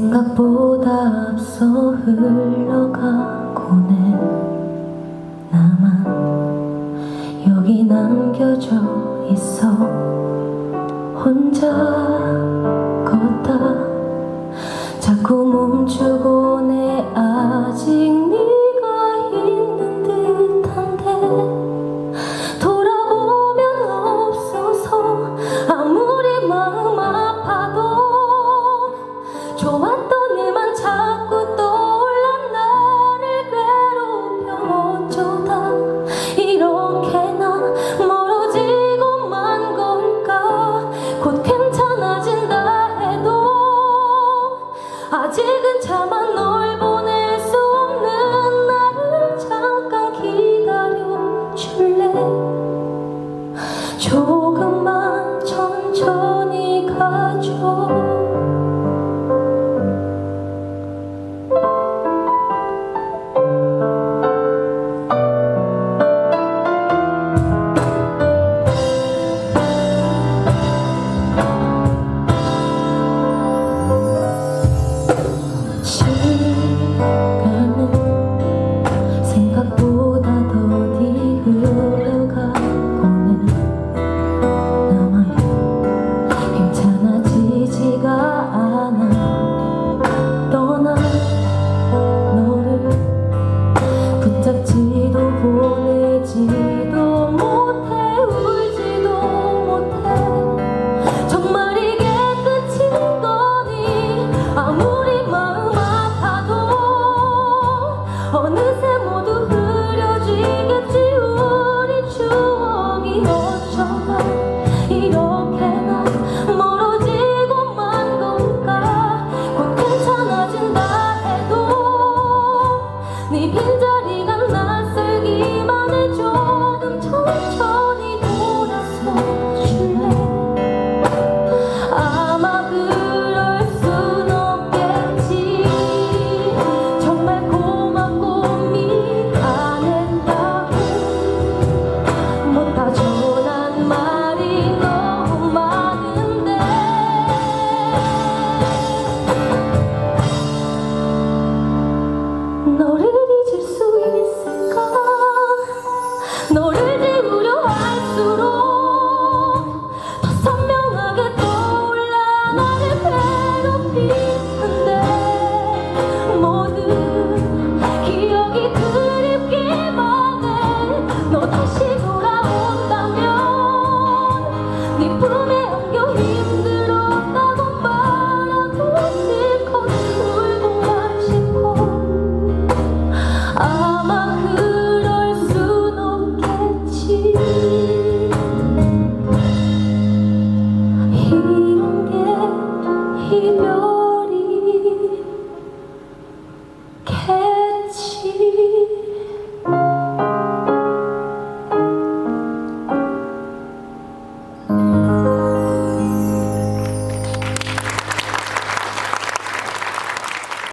생각보다 앞서 흘러가고는 나만 여기 남겨져 있어 혼자 걷다 愁 어느새 모두 흐려지겠지 우리 추억이 어쩌다 이렇게나 멀어지고만 건가 괜찮아진다 해도 네 빈자리 너를 care.